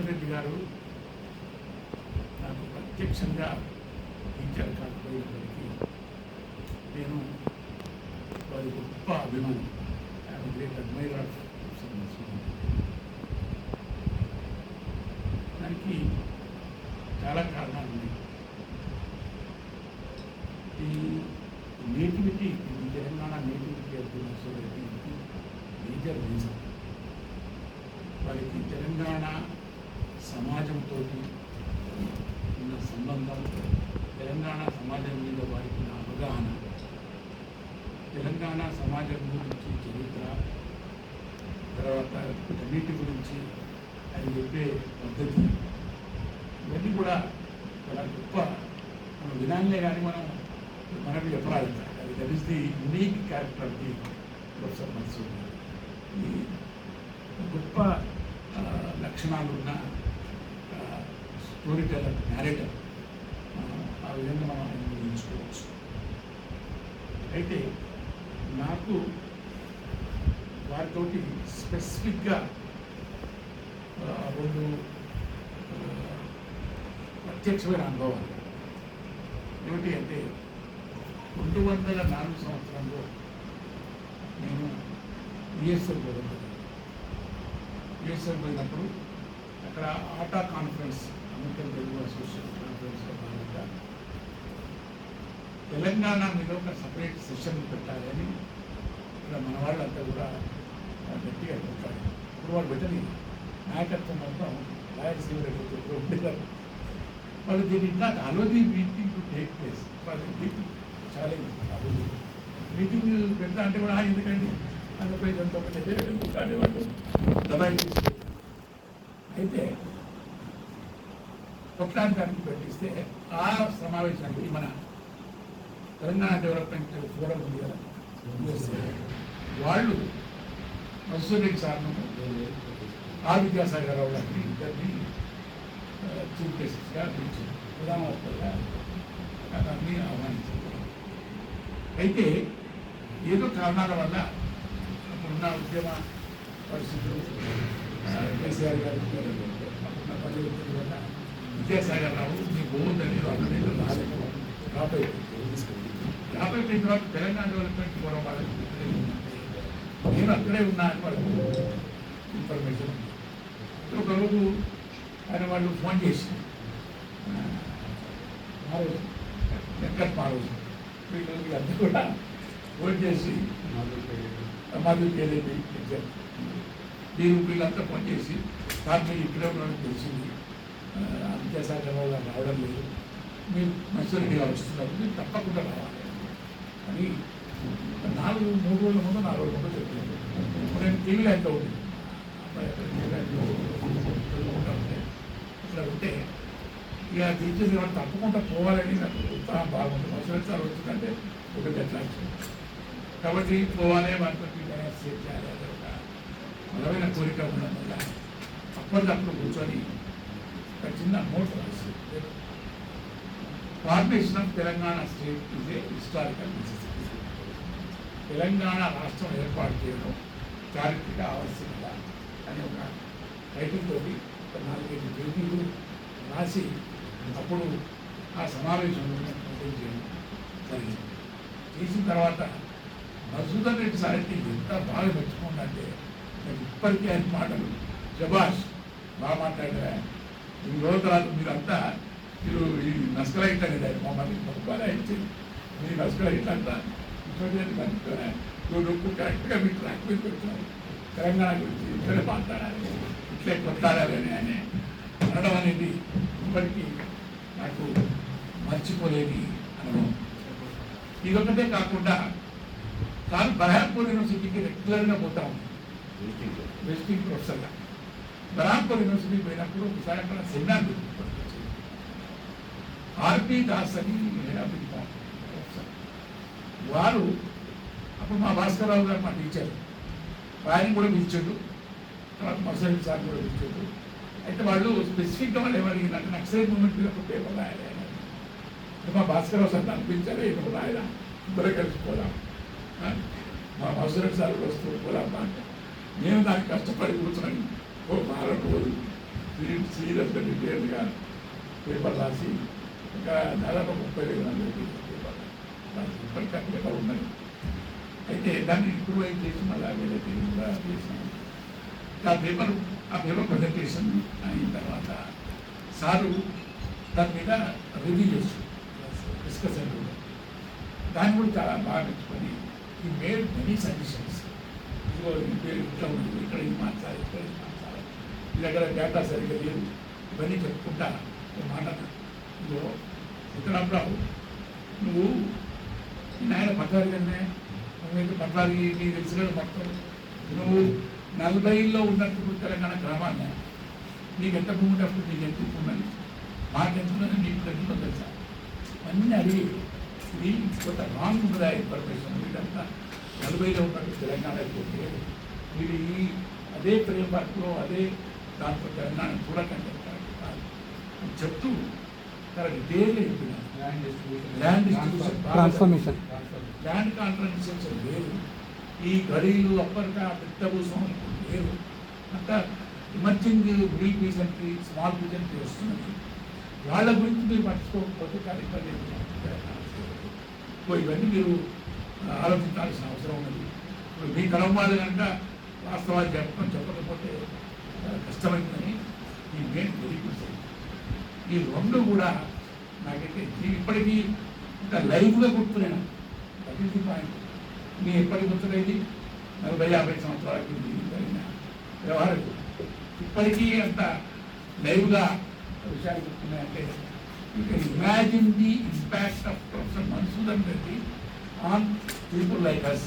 మధుసూదన్ రెడ్డి గారు నాకు ప్రత్యక్షంగా ఇచ్చారు కాకపోయినప్పటికీ నేను వారి గొప్ప అభిమాని. I'm great admirer of Madhusudan దానికి చాలా కారణాలు ఉన్నాయి ఈ నేటివిటీ ఈ తెలంగాణ నేటివిటీ అబ్దుల్ మసూద్ రెడ్డికి మేజర్ రీజన్ వారికి తెలంగాణ సమాజంతో అనుబంధం తెలంగాణ సమాజం మీద వారికి నా అవగాహన. తెలంగాణ సమాజం గురించి చరిత్ర తర్వాత అన్నిటి గురించి అని చెప్పే పద్ధతి. ఇవన్నీ కూడా చాలా గొప్ప మనం వినాలే కానీ మనం మనకు చెప్పరాదు. అది that is the unique character of the professor Mansoor ఈ గొప్ప లక్షణాలున్న లక్షణాలు ఉన్న స్టోరీ టెలర్ నేరేటర్ ఆ విధంగా మనం ఆయన అయితే నాకు వారితోటి స్పెసిఫిక్గా ఆ, రెండు ప్రత్యక్షమైన అనుభవాలు. ఏమిటి అంటే రెండు వందల నాలుగు సంవత్సరంలో నేను యుఎస్ఎల్ పోయినప్పుడు యుఎస్ఎల్ పోయినప్పుడు అక్కడ ATA conference American Telugu association Telangana మీద ఒక సపరేట్ సెషన్ పెట్టాలని ఇక్కడ మన వాళ్ళంతా కూడా గట్టిగా పెట్టాలి ఇప్పుడు వాళ్ళు పెట్టని నాయకత్వం మొత్తం రాయలసీమ రెడ్డి ఉండేవారు వాళ్ళు దీని not allow the meeting to take place వాళ్ళు మీటింగ్ ఛాలెంజ్ అభివృద్ధి మీటింగ్ పెడతా అంటే కూడా "ఆ, ఎందుకండి ఆంధ్రప్రదేశ్ అంతా ఒకటే కానీ వాళ్ళు దబాయించి అయితే కొట్లాడడానికి పెట్టిస్తే ఆ సమావేశానికి మన తెలంగాణ డెవలప్మెంట్ ఫోరం ఉంది కదా. వాళ్ళు మసూర్ రెడ్డి సార్ను ఆ విద్యాసాగర్ రావు గారిని ఇద్దరిని చీఫ్ జస్టిస్గా పిలిచారు. ప్రధానమంత్రిగా అతన్ని ఆహ్వానించారు. అయితే ఏదో కారణాల వల్ల అప్పుడున్న ఉద్యమ పరిస్థితులు కేసీఆర్ గారు అప్పుడున్న పరిస్థితుల వల్ల విద్యాసాగర్ రావు మీ బాగుందని అక్కడ రాలేదు యాభై అయిపోయింది డ్రాప్ తర్వాత తెలంగాణ డెవలప్మెంట్ ఫోరం వాళ్ళకి నేను అక్కడే ఉన్నా అని వాళ్ళకి ఇన్ఫర్మేషన్ ఒకరోజు ఆయన వాళ్ళు ఫోన్ చేసి వెంకట్ మారోజు వీళ్ళకి అంతా కూడా ఫోన్ చేసి మధు కేలేది మీరు వీళ్ళంతా ఫోన్ చేసి సార్ మీరు ఇక్కడే ఉన్నారని తెలిసింది. ఆ, విద్యాసాగర్ రావడం లేదు. మీరు మత్స్యరెడ్డి గారు వస్తున్నారు మీరు తప్పకుండా రావాలి. అని నాలుగు మూడు రోజుల ముందు నాలుగు రోజుల ముందు చెప్పాను నేను టీవీలో ఎంత ఉంది అబ్బాయి అక్కడ టీవీలో ఉంటే ఇట్లా ఉంటే ఇక టీచర్స్ ఎవరు తప్పకుండా పోవాలని నాకు ఉత్సాహం బాగుంటుంది అవసరం సార్ వచ్చిందంటే ఒకటి ఎట్లా కాబట్టి పోవాలి వాటితో సేవ్ చేయాలి అనే ఒక బలమైన కోరిక ఉండడం వల్ల అప్పటికప్పుడు కూర్చొని ఒక చిన్న నోట్ రాసి formation of Telangana state is a historical necessity Telangana రాష్ట్రం ఏర్పాటు చేయడం చారిత్రక ఆవశ్యకత అనే ఒక టైటిల్ ఒక నాలుగైదు పేజీలు రాసి అప్పుడు ఆ సమావేశంలో ప్రజెంట్ చేయడం జరిగింది. చేసిన తర్వాత మధుసూదన్ రెడ్డి సార్కి ఎంత బాగా మెచ్చుకుందంటే నేను ఇప్పటికీ ఆయన మాటలు. జబాష్ బాగా మాట్లాడారా? ఈ రోజు తర్వాత మీరంతా మీరు ఈ నస్కలైట్ అనేది ఆయన మమ్మల్ని మొక్కలు ఇచ్చి మీ ఇటువంటి కనుక్కోరా నువ్వు నువ్వు కరెక్ట్గా ట్రాక్ మీద పెడుతున్నావు తెలంగాణ గురించి ఇట్లనే మాట్లాడాలి. ఇట్లే కొట్లాడాలి అని అనడం అనేది ఇప్పటికీ నాకు మర్చిపోలేని అనుభవం. ఇదొకటే కాకుండా తాను బరహాపూర్ యూనివర్సిటీకి రెగ్యులర్గా పోతా ఉంది విజిటింగ్ ప్రొఫెసర్గా బరాంపూర్ యూనివర్సిటీ పోయినప్పుడు ఒకసారి అక్కడ సెమినార్ ఆర్పి దాస్ అని హెడ్ ఆఫ్ వారు అప్పుడు మా భాస్కరరావు గారు మా టీచర్ ఆయన కూడా పిలిచాడు. తర్వాత మసలి సార్ కూడా పిలిచాడు. అయితే వాళ్ళు స్పెసిఫిక్గా వాళ్ళు ఏమడిగినారు నక్సలైట్ మూమెంట్ మీద ఒక పేపర్ రాయాలి మా భాస్కరరావు సార్ నన్ను పిలిచారు ఇక్కడ రాయరా? ఇద్దరు కలిసిపోదాం మా మసలి సార్ కూడా వస్తూ పోదాం అంటే. నేను దానికి కష్టపడి కూర్చొని ఓ వారం రోజులు సీరియస్గా డీటెయిల్గా పేపర్ రాసి ఇంకా దాదాపు ముప్పై వేల మంది పేపర్ రాసి ఇప్పటికీ ఆ అయితే దాన్ని ఇంప్రూవైజ్ చేసి మళ్ళీ వేరే తీరు కూడా చేసినాం ఆ పేపర్ ఆ పేపర్ ప్రజెంటేషన్ అయిన తర్వాత సారు దాని మీద రివ్యూ చేస్తారు డిస్కషన్ దాన్ని కూడా చాలా బాగా మెచ్చుకొని ఈ మేడ్ మెనీ సజెషన్స్ ఇదిగో ఈ పేరు ఇట్లా ఉంది ఇక్కడ ఇది మార్చాలి ఇక్కడ ఇది మార్చాలి ఈ దగ్గర డేటా సరిగ్గా లేదు ఇవన్నీ చెప్పుకుంటా ఒక మాట ఇదిగో విక్రమరావు నువ్వు నాయన పట్టాలి కన్నా నువ్వు పట్టాలి నీకు తెలిసిన కదా నువ్వు నలభైలో ఉన్నప్పుడు తెలంగాణ గ్రామాన్ని నీకు ఎంత భూమి అప్పుడు నీకు ఎంత ఉన్నది? మాకు ఎంత ఉన్నది? నీకు ఎంత తెలుసా? అన్నీ అడిగి ఇది కొంత రాంగ్ ఉన్నదా ఇన్ఫర్మేషన్ వీటంతా నలభైలో ఉన్నట్టు తెలంగాణ అయిపోతే మీరు ఈ అదే ఫ్రేమ్ వర్క్లో అదే దాంట్లో తెలంగాణ చూడకండి చెప్తూ ట్రాన్స్ఫర్మేషన్ ల్యాండ్ కాంట్రాక్షన్ లేదు. ఈ గడీలు అప్పటికా పెద్ద భూస్వామి లేవు అంతా ఎమర్జింగ్ మిడిల్ పీజన్కి స్మాల్ పీజన్కి వస్తున్నది వాళ్ళ గురించి మీరు పట్టించుకోకపోతే కార్యక్రమం సో ఇవన్నీ మీరు ఆలోచించాల్సిన అవసరం ఉన్నది. ఇప్పుడు మీ వాళ్ళు కనుక వాస్తవాలు చెప్పడం చెప్పకపోతే కష్టమైందని ఈ రెండు కూడా నాకైతే ఇప్పటికీ ఇంత లైవ్గా గుర్తున్నాను దట్ ఈస్ ది పాయింట్. మీ ఎప్పటికి గుర్తున్నది నలభై యాభై సంవత్సరాల కింద జరిగిన వ్యవహారం. ఇప్పటికీ అంత లైవ్గా విషయాలు గుర్తున్నాయంటే you can imagine the impact of professor Madhusudan Reddy on people like us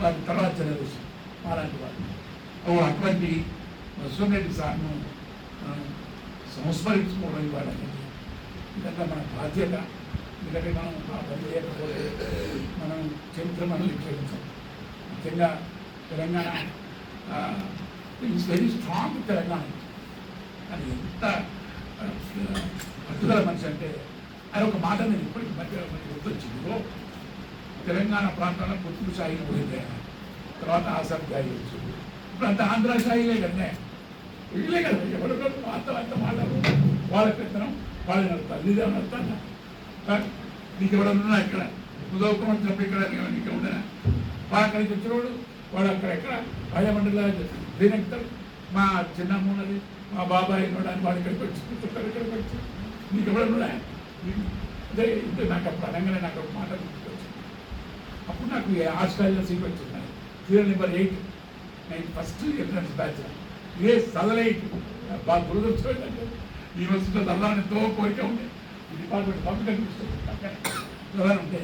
వారి తర్వాత జనరేషన్ అలాంటి వారు. అటువంటి మన్సూదన్ రెడ్డి సార్ను సంస్మరించుకోవడం ఇవాళ ఎందుకంటే ఇదంతా మన బాధ్యత. ఎందుకంటే మనం ఆ పని చేయకపోతే మనం చరిత్ర మనం విక్షేపించాం ముఖ్యంగా Telangana it's very strong Telangana. అది ఎంత పట్టుదల మనిషి అంటే అది ఒక మాట నేను ఇప్పటికి మధ్య గుర్తొచ్చిందో. తెలంగాణ ప్రాంతంలో పుట్టుకు సాయిలు పోయిందే. తర్వాత ఆసక్తి గాయి ఇప్పుడు అంత ఆంధ్ర సాయిలే కదా వీళ్ళే కదా. ఎవరు అంత వాళ్ళకి వాళ్ళ పెత్తనం వాళ్ళ నడుస్తారు నీదే నడుస్తాను నీకు ఎవడన్నా ఇక్కడ? ఉదవకుమార్ చెప్పి ఇక్కడ నీకు- ఉండనా వాడు అక్కడికి వచ్చినోడు వాడు అక్కడ ఎక్కడ? భయమండలా దీని ఎక్కుతాడు? మా చిన్నమ్మ ఉన్నది మా బాబాయ్ ఉన్నాడు అని వాడు ఇక్కడికి వచ్చి కూర్చుంటారు ఇక్కడికి వచ్చి. నీకు ఎవడన్నా అదే ఇంత నాకు అప్పుడు అనగానే నాకు ఒక మాట గుర్తుకొచ్చింది. అప్పుడు నాకు ఆస్ట్రేలియా సీట్ వచ్చింది. Serial number eight. నేను ఫస్ట్ ఎంట్రన్స్ బ్యాచ్ ఏ సదలైట్ బాగా దురదృష్టం ఈ వస్తున్న చదవాలని ఎంతో కోరిక ఉంది ఈ డిపార్ట్మెంట్ కంప్యూటర్ చదవాలి ఉంటే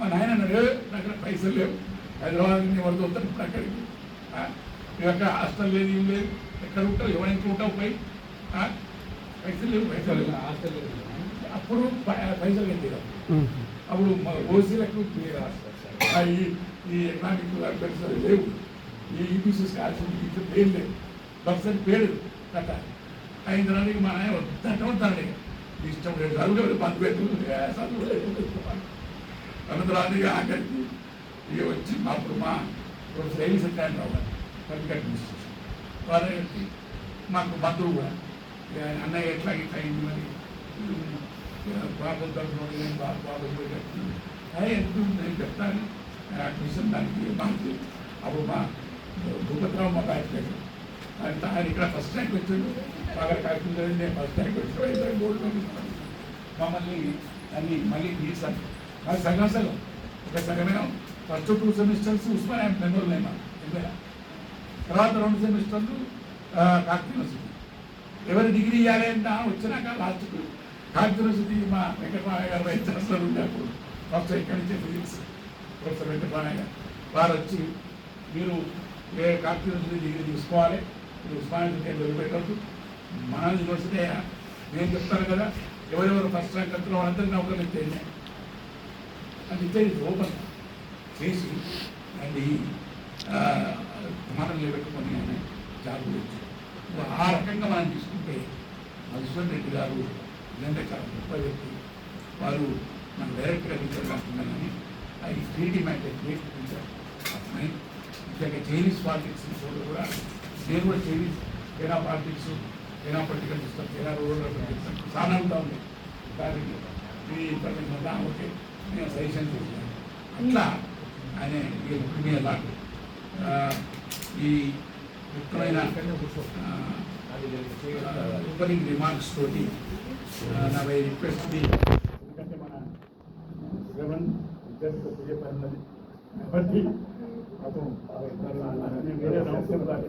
మా నాయన అన్నాడు "ఏ, నా దగ్గర పైసలు లేవు. హైదరాబాద్ నుంచి వరద వస్తాను ఇప్పుడు అక్కడికి ఆ, నీ యొక్క హాస్టల్ లేదు ఏం లేదు. ఎక్కడ ఉంటావు ఎవరైనా ఉంటావు పై. ఆ, పైసలు లేవు పైసలు లేవు. అప్పుడు పై- పైసలు కట్టారు అప్పుడు మన ఓసీలకు ఆ ఈ ఈ ఎకనామిక్ పెన్షన్ లేవు. ఈ ఈబీసీ స్కాలర్షిప్ పేరు లేవు పర్సెంట్ పేరు కట్ట అయిన తర్వాత మా ఆయన వద్దంటే వద్దాను ఇష్టం లేదు. చదువు పని పెట్టు చదువు అనంతరాన్ని ఆఖరికి ఇక వచ్చి మా అప్పుడు మా ఇప్పుడు సేవింగ్స్ సత్యాన్ని రావు పబ్లిక్ అడ్మినిస్ట్రేషన్ వాళ్ళకి మాకు బంధువు కూడా. అన్నయ్య ఎట్లా ఇట్లా అయింది మరి? బాబు తరఫున నేను బాబు బాబు అదే ఎందుకు నేను చెప్తాను. అడ్మిషన్ దానికి మాకు అప్పుడు మా భూపతిరావు మా బ్యాచ్ ఆయన ఆయన ఇక్కడ ఫస్ట్ ర్యాంక్ వచ్చాడు. పగల కాకుండా నేను ఫస్ట్ ర్యాంక్ వచ్చాడు గోల్డ్ మెడల్ మమ్మల్ని అన్ని మళ్ళీ తీసాను అది సగం సగం ఒక సగమేమో ఫస్ట్ టూ సెమిస్టర్స్ ఉస్మానియా యాప్ మెంబర్లు ఏమా తర్వాత రెండు సెమిస్టర్లు కాకతీయ యూనివర్సిటీ ఎవరు డిగ్రీ ఇవ్వాలి అంటే వచ్చినాక లాస్ట్కు కాకతీయ యూనివర్సిటీ మా వెంకటరామయ్య గారు వైస్ ఛాన్సలర్ ఉండేప్పుడు ఫస్ట్ ఇక్కడి నుంచి ఫిజిక్స్ ప్రొఫెసర్ వెంకటరామయ్య గారు. వారు వచ్చి మీరు ఏ కాకతీయ యూనివర్సిటీ డిగ్రీ తీసుకోవాలి? మీరు ఉస్మానియా వదిలిపెట్టద్దు మనల్ని యూనివర్సిటీ నేను చెప్తాను కదా ఎవరెవరు ఫస్ట్ ర్యాంక్ వస్తున్న వాళ్ళందరికీ నౌకర్లు ఇచ్చేయండి అది ఇచ్చేది ఓపెన్ చేసి అండ్ ఈ మనల్ని పెట్టుకొని ఆయన జాబ్ గురించి ఆ రకంగా మనం తీసుకుంటే మధుసూదన్ రెడ్డి గారు ఇదంటే చాలా గొప్ప వ్యక్తి. వారు మన డైరెక్ట్గా టీచర్ కాకుండా కానీ ఐ ట్రీట్ మ్యాట్ గ్రేట్ టీచర్ ముఖ్యంగా చైనీస్ పాలిటిక్స్ కూడా కూడా నేను కూడా Chinese China politics China political system China rural system చాలా ఉంటా ఉంది. దానికి మీ ఇంటర్వ్యూ వల్ల ఓకే నేను సజెషన్ చేశాను. అట్లా ఆయన ఈ బుక్ మీద లాగా ఈ ముఖ్యమైన ఓపెనింగ్ రిమార్క్స్ తోటి ఆ, నా రిక్వెస్ట్ ఎందుకంటే మన శ్రవణ్ ఇద్దరికి పూజ పడినది అతను వేరే సమస్యలు దాటి